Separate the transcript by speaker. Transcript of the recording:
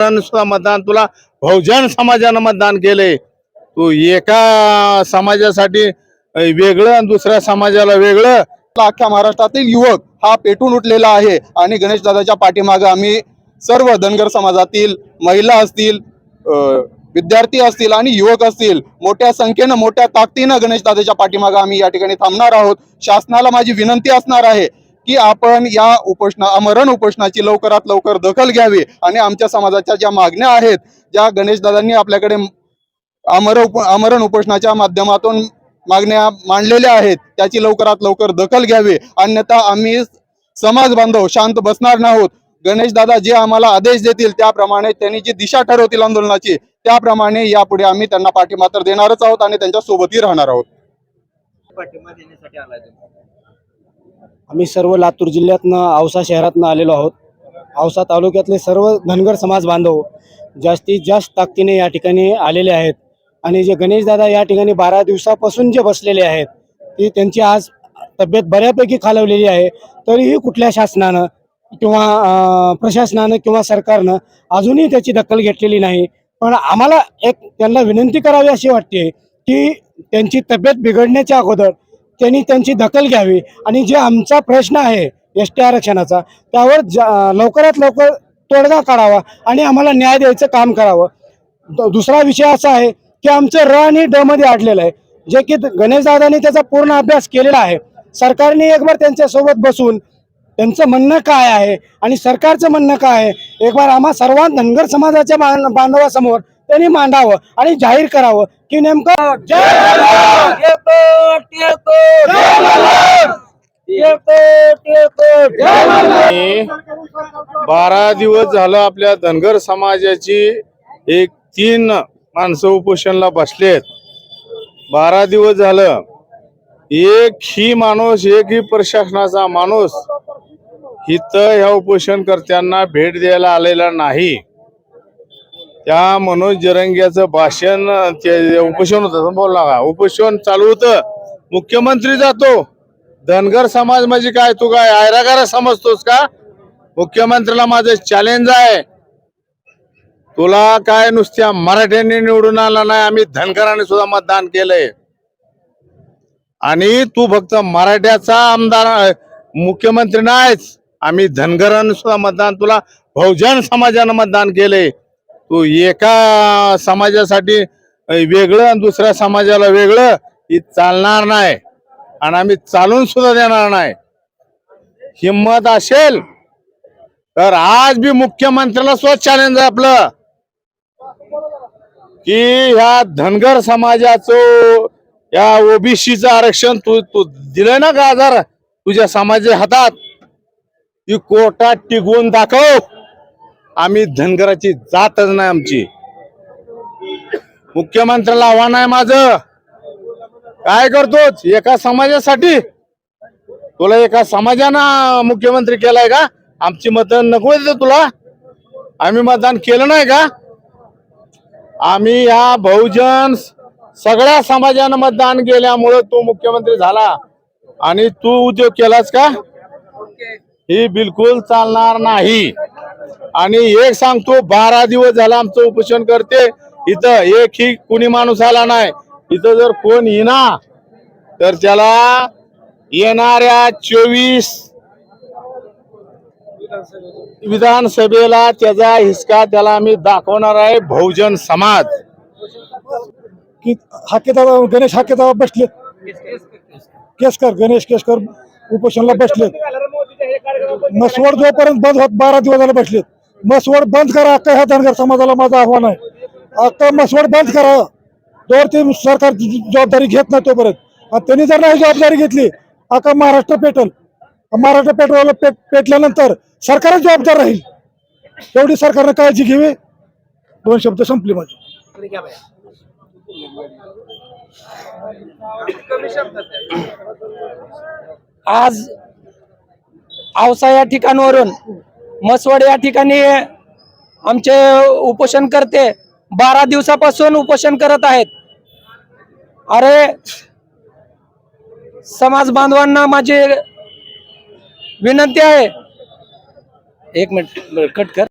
Speaker 1: सुद्धा मतदान. तुला बहुजन समाजानं मतदान केले तू एका समाजासाठी वेगळं आणि दुसऱ्या समाजाला वेगळं.
Speaker 2: अख्ख्या महाराष्ट्रातील युवक हा पेटून उठलेला आहे आणि गणेश दादाच्या पाठीमागे आम्ही सर्व धनगर समाजातील महिला असतील विद्यार्थी असतील आणि युवक असतील मोठ्या संख्येनं मोठ्या ताकदीनं गणेश दादाच्या पाठीमागे आम्ही या ठिकाणी थांबणार आहोत. शासनाला माझी विनंती असणार आहे की आपण या उपोषणा आमरण उपोषणाची लवकरात लवकर दखल घ्यावी आणि आमच्या समाजाच्या ज्या मागण्या आहेत ज्या गणेशदादांनी आपल्याकडे आमर आमरण उपोषणाच्या माध्यमातून मागण्या मांडलेल्या आहेत त्याची लवकरात लवकर दखल घ्यावी. अन्यथा आम्ही समाज बांधव शांत बसणार नाहोत. गणेश दादा जे आम्हाला आदेश देतील त्याप्रमाणे त्यांनी जी दिशा ठरवतील आंदोलनाची त्याप्रमाणे यापुढे आम्ही त्यांना पाठिंबा देणारच आहोत आणि त्यांच्या सोबतही राहणार आहोत.
Speaker 3: पाठिंबा देण्यासाठी आलाय
Speaker 4: आम्ही सर्व लातूर जिल्ह्यातनं औसा शहरातनं आलेलो आहोत. औसा तालुक्यातले सर्व धनगर समाज बांधव जास्तीत जास्त ताकदीने या ठिकाणी आलेले आहेत. आणि जे गणेशदादा या ठिकाणी बारा दिवसापासून जे बसलेले आहेत ती त्यांची आज तब्येत बऱ्यापैकी खालवलेली आहे. तरीही कुठल्या शासनानं किंवा प्रशासनानं किंवा सरकारनं अजूनही त्याची दखल घेतलेली नाही. पण आम्हाला एक त्यांना विनंती करावी अशी वाटते की त्यांची तब्येत बिघडण्याच्या अगोदर त्यांनी त्यांची दखल घ्यावी. आणि जे आमचा प्रश्न आहे एस टी आरक्षणाचा त्यावर ज- लवकरात लवकर तोडगा काढावा आणि आम्हाला न्याय द्यायचं काम करावं. द- दुसरा विषय असा आहे की आमचं र आणि ड मध्ये अडलेलं आहे. जे की गणेशदादांनी त्याचा पूर्ण अभ्यास केलेला आहे. सरकारने एक बार त्यांच्यासोबत बसून त्यांचं म्हणणं काय आहे आणि सरकारचं म्हणणं काय आहे? एक बार आम्हा सर्वात धनगर समाजाच्या बांधवासमोर त्यांनी मांडावं आणि जाहीर करावं की नेमकं
Speaker 1: बारा दिवस झालं आपल्या धनगर समाजाची एक तीन माणसं उपोषणला बसलेत. बारा दिवस झालं. एक ही माणूस एक ही प्रशासनाचा माणूस इथं ह्या उपोषणकर्त्यांना भेट द्यायला आलेला नाही. त्या मनोज जरंग्याचं भाषण ते उपोषण होतं बोलला का उपोषण चालू होतं. मुख्यमंत्री जातो. धनगर समाज म्हणजे काय? तू काय आयरागारा समजतोस का? मुख्यमंत्र्याला माझं चॅलेंज आहे. तुला काय नुसत्या मराठ्यांनी निवडून आला नाही? आम्ही धनगरांनी सुद्धा मतदान केलंय. आणि तू फक्त मराठ्याचा आमदार मुख्यमंत्री नाहीच आम्ही धनगरांनी सुद्धा मतदान तुला बहुजन समाजानं मतदान केलंय. तो एका समाजासाठी वेगळं आणि दुसऱ्या समाजाला वेगळं ही चालणार नाही. आणि आम्ही चालून सुद्धा देणार नाही. हिंमत असेल तर आज बी मुख्यमंत्र्याला स्वच्छ चॅलेंज आहे आपलं. की ह्या धनगर समाजाचं या ओबीसीचं आरक्षण तू तू दिलंय ना का आजार तुझ्या समाजाच्या हातात. ती कोर्टात टिकवून दाखव. आम्ही धनगराची जातच नाही आमची. मुख्यमंत्र्याला आव्हान आहे माझं. काय करतोच एका समाजासाठी. तुला एका समाजानं मुख्यमंत्री केलाय का? आमची मतदान नको येते तुला. आम्ही मतदान केलं नाही का? आम्ही या बहुजन सगळ्या समाजानं मतदान केल्यामुळं तो मुख्यमंत्री झाला. आणि तू उद्योग केलास का? ही बिलकुल चालणार नाही. आणि एक सांगतो बारा दिवस झाला आमचं उपोषण करते. इथं एक ही कुणी माणूस आला नाही. इथं जर कोण येणार तर त्याला येणाऱ्या चोवीस विधानसभेला त्याचा हिसका त्याला आम्ही दाखवणार आहे बहुजन समाज.
Speaker 4: की हाकेदार गणेश हाकेदार बसले. केसकर गणेश केसकर उपोषणला बसले मसवड जोपर्यंत बंद होत बारा दिवस झाले बसलेत. मसवड बंद करा अख्खा ह्या धनगर समाजाला माझं आव्हान आहे. अख्खा मसवड बंद करा. तोवर ते सरकार जबाबदारी घेत नाही तोपर्यंत. आणि त्यांनी जर नाही जबाबदारी घेतली अख्खा महाराष्ट्र पेटल. महाराष्ट्र पेट्रोल पेट पेटल्यानंतर सरकारच जबाबदार राहील. एवढी सरकारनं काळजी घ्यावी. दोन शब्द संपले माझे.
Speaker 5: आज औसा या ठिकाणावरून मसवड या ठिकाणी आमचे उपोषण करते. बारा दिवसापासून उपोषण करत आहेत. अरे समाज बांधवांना माझी विनंती आहे. एक मिनिट कट कर.